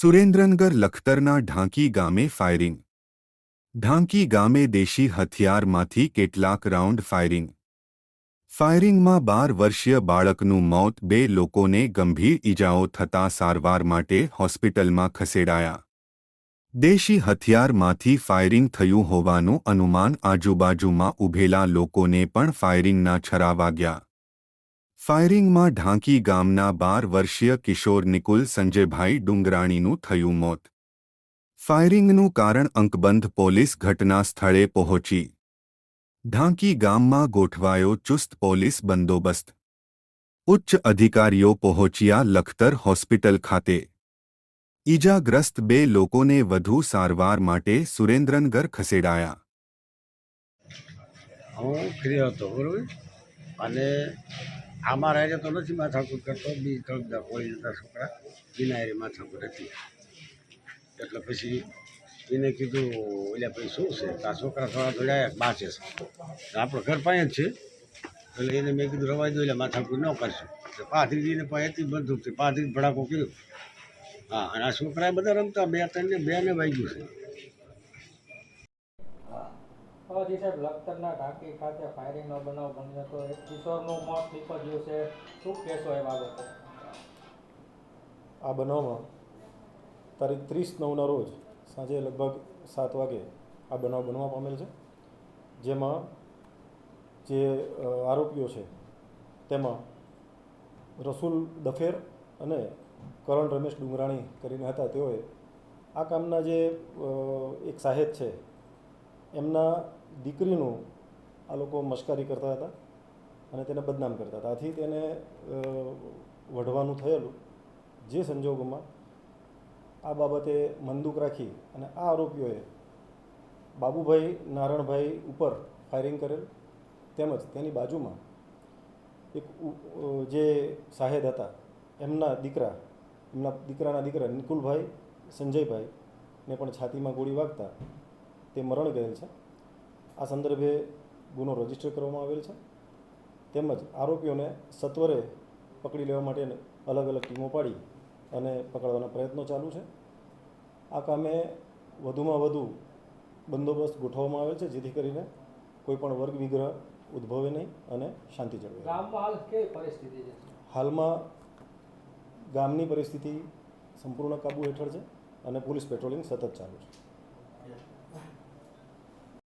સુરેન્દ્રનગર લખતરના ઢાંકી ગામે ફાયરિંગ. ઢાંકી ગામે દેશી હથિયારમાંથી કેટલાક રાઉન્ડ ફાયરિંગ. ફાયરિંગમાં બાર વર્ષીય બાળકનું મોત, બે લોકોને ગંભીર ઈજાઓ થતાં સારવાર માટે હોસ્પિટલમાં ખસેડાયા. દેશી હથિયારમાંથી ફાયરિંગ થયું હોવાનું અનુમાન આજુબાજુમાં ઊભેલા લોકોને પણ ફાયરિંગના છરા વાગ્યા. ફાયરિંગમાં ઢાંકી ગામના બાર વર્ષીય કિશોર નિકુલ સંજયભાઈ ડુંગરાણીનું થયું મોત. ફાયરિંગનું કારણ અંકબંધ પોલીસ ઘટના સ્થળે પહોંચી. ઢાંકી ગામમાં ગોઠવાયો ચુસ્ત પોલીસ બંદોબસ્ત. ઉચ્ચ અધિકારીઓ પહોંચ્યા લખતર હોસ્પિટલ ખાતે. ઈજાગ્રસ્ત બે લોકોને વધુ સારવાર માટે સુરેન્દ્રનગર ખસેડાયા. હું ફ્રી હતો, બરાબર? અને આમાં રાયરે તો નથી માથાકૂટ કરતો, બી તળદા કોઈ જતા છોકરા બીના એરી માથાકૂટ હતી એટલે પછી એને કીધું એટલે પછી શું છે? આ છોકરા થોડા થોડા બાચે છે. આપણો ઘર પાસે જ છે એટલે એને મેં કીધું, રવાઈ દો, એટલે માથાકૂટ ન કરશું. એટલે પાથરીને પણ બંધુક છે પાથરી ભડાકો કર્યો. હા, અને આ છોકરાએ બધા રમતા, બે, ત્રણને બે ને વાગ્યું છે. જી સાહેબ, લખતરના ઢાંકી ખાતે ફાયરિંગનો બનાવ બન્યો હતો એક કિશોરનું મોત નીપજ્યું છે. શું કહેશો એ બાબતે આ બનાવમાં તારીખ ત્રીસ નવના રોજ સાંજે લગભગ સાત વાગે આ બનાવ બનવા પામેલ છે. જેમાં જે આરોપીઓ છે તેમાં રસુલ દફેર અને કરણ રમેશ ડુંગરાણી કરીને હતા. તેઓએ આ કામના જે એક સાહેબ છે, એમના દીકરીનું આ લોકો મશ્કરી કરતા હતા અને તેને બદનામ કરતા હતા. આથી તેને વઢવાનું થયેલું. જે સંજોગોમાં આ બાબતે મંદુક રાખી અને આ આરોપીઓએ બાબુભાઈ નારણભાઈ ઉપર ફાયરિંગ કરેલ તેમજ તેની બાજુમાં એક જે સાહેદ હતા, એમના દીકરા, એમના દીકરાના દીકરા નિકુલભાઈ સંજયભાઈ ને પણ છાતીમાં ગોળી વાગતા તે મરણ ગયેલ છે. આ સંદર્ભે ગુનો રજિસ્ટર કરવામાં આવેલ છે. તેમજ આરોપીઓને સત્વરે પકડી લેવા માટે અલગ અલગ ટીમો પાડી અને પકડવાના પ્રયત્નો ચાલુ છે. આ કામે વધુમાં વધુ બંદોબસ્ત ગોઠવવામાં આવેલ છે જેથી કરીને કોઈપણ વર્ગ વિગ્રહ ઉદ્ભવે નહીં અને શાંતિ જળવાય છે? હાલમાં ગામની પરિસ્થિતિ સંપૂર્ણ કાબુ હેઠળ છે અને પોલીસ પેટ્રોલિંગ સતત ચાલુ છે.